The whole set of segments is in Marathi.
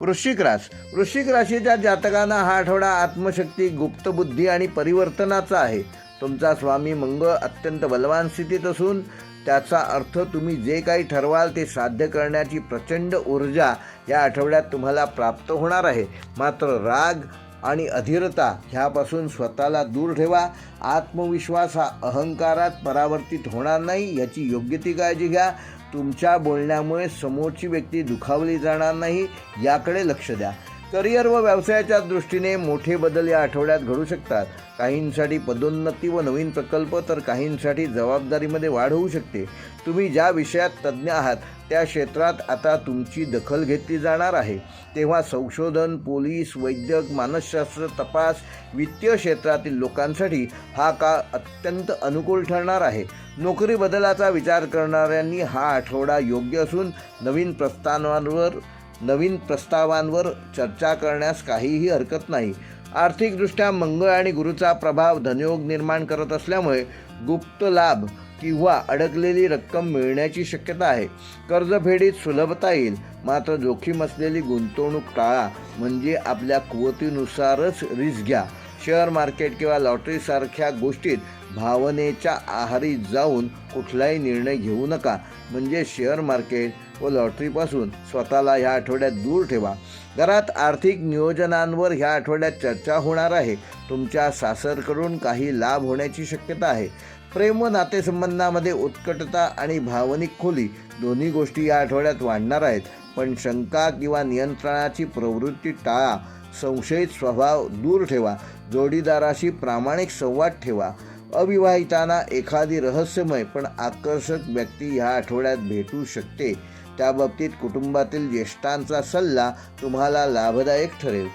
वृश्चिक रास वृश्चिक राशीच्या जातकांना हा आठवडा आत्मशक्ती गुप्तबुद्धी आणि परिवर्तनाचा आहे. तुमचा स्वामी मंगळ अत्यंत बलवान स्थितीत असून त्याचा अर्थ तुम्ही जे काही ठरवाल ते साध्य करण्याची प्रचंड ऊर्जा या आठवड्यात तुम्हाला प्राप्त होणार आहे. मात्र राग आणि अधीरता ह्यापासून स्वतःला दूर ठेवा. आत्मविश्वास हा अहंकारात परावर्तित होणार नाही याची योग्य ती काळजी घ्या. तुमच्या बोलण्यामुळे समोरची व्यक्ती दुखावली जाणार नाही याकडे लक्ष द्या. करिअर व व्यवसायाच्या दृष्टीने मोठे बदल या आठवड्यात घडू शकतात. काहींसाठी पदोन्नती व नवीन प्रकल्प तर काहींसाठी जबाबदारीमध्ये वाढ होऊ शकते. तुम्ही ज्या विषयात तज्ज्ञ आहात त्या क्षेत्रात आता तुमची दखल घेतली जाणार आहे. तेव्हा संशोधन पोलीस वैद्यक मानसशास्त्र तपास वित्तीय क्षेत्रातील लोकांसाठी हा काळ अत्यंत अनुकूल ठरणार आहे. नोकरी बदलाचा विचार करणाऱ्यांनी हा आठवडा योग्य असून नवीन प्रस्तावांवर नवीन प्रस्तावांवर चर्चा करण्यास काहीही हरकत नाही. आर्थिकदृष्ट्या मंगळ आणि गुरुचा प्रभाव धनयोग निर्माण करत असल्यामुळे गुप्त लाभ किंवा अडकलेली रक्कम मिळण्याची शक्यता आहे. कर्जफेडीत सुलभता येईल. मात्र जोखीम असलेली गुंतवणूक टाळा. म्हणजे आपल्या कुवतीनुसारच रिस्क घ्या. शेअर मार्केट किंवा लॉटरीसारख्या गोष्टीत भावनेच्या आहारी जाऊन कुठलाही निर्णय घेऊ नका. म्हणजे शेअर मार्केट व लॉटरीपासून स्वतःला ह्या आठवड्यात दूर ठेवा. घरात आर्थिक नियोजनांवर ह्या आठवड्यात चर्चा होणार आहे. तुमच्या सासरकडून काही लाभ होण्याची शक्यता आहे. प्रेम व नातेसंबंधामध्ये उत्कटता आणि भावनिक खोली दोन्ही गोष्टी या आठवड्यात वाढणार आहेत. पण शंका किंवा नियंत्रणाची प्रवृत्ती टाळा. संशयित स्वभाव दूर ठेवा. जोडीदाराशी प्रामाणिक संवाद ठेवा. अविवाहितांना एखादी रहस्यमय पण आकर्षक व्यक्ती ह्या आठवड्यात भेटू शकते. त्याबाबतीत कुटुंबातील ज्येष्ठांचा सल्ला तुम्हाला लाभदायक ठरेल.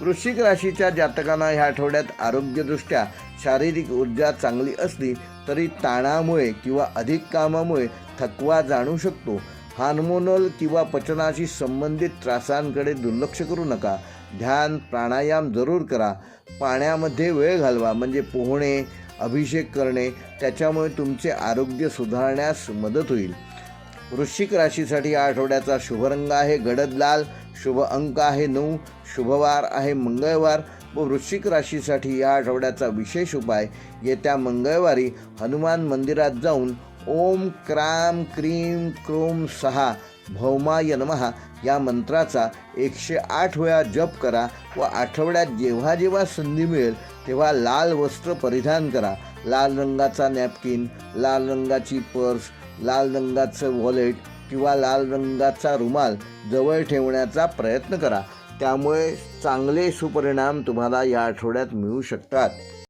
वृश्चिक राशीच्या जातकांना ह्या आठवड्यात आरोग्यदृष्ट्या शारीरिक ऊर्जा चांगली असली तरी ताणामुळे किंवा अधिक कामामुळे थकवा जाणू शकतो. हार्मोनल किंवा पचनाशी संबंधित त्रासांकडे दुर्लक्ष करू नका. ध्यान प्राणायाम जरूर करा. पाण्यामध्ये वेळ घालवा म्हणजे पोहणे अभिषेक करणे त्याच्यामुळे तुमचे आरोग्य सुधारण्यास मदत होईल. वृश्चिक राशीसाठी या आठवड्याचा शुभरंग आहे गडद लाल शुभ अंक आहे नऊ शुभवार आहे मंगळवार. व वृश्चिक राशीसाठी या आठवड्याचा विशेष उपाय येत्या मंगळवारी हनुमान मंदिरात जाऊन ओम क्राम क्रीम क्रोम सहा भौमाय नमः. या मंत्राचा एकशे आठ वेळा जप करा व आठवड्यात जेव्हा जेव्हा संधी मिळेल तेव्हा लाल वस्त्र परिधान करा. लाल रंगाचा नॅपकिन लाल रंगाची पर्स लाल रंगाचं वॉलेट किंवा लाल रंगाचा रुमाल जवळ ठेवण्याचा प्रयत्न करा. त्यामुळे चांगले सुपरिणाम तुम्हाला या आठवड्यात मिळू शकतात.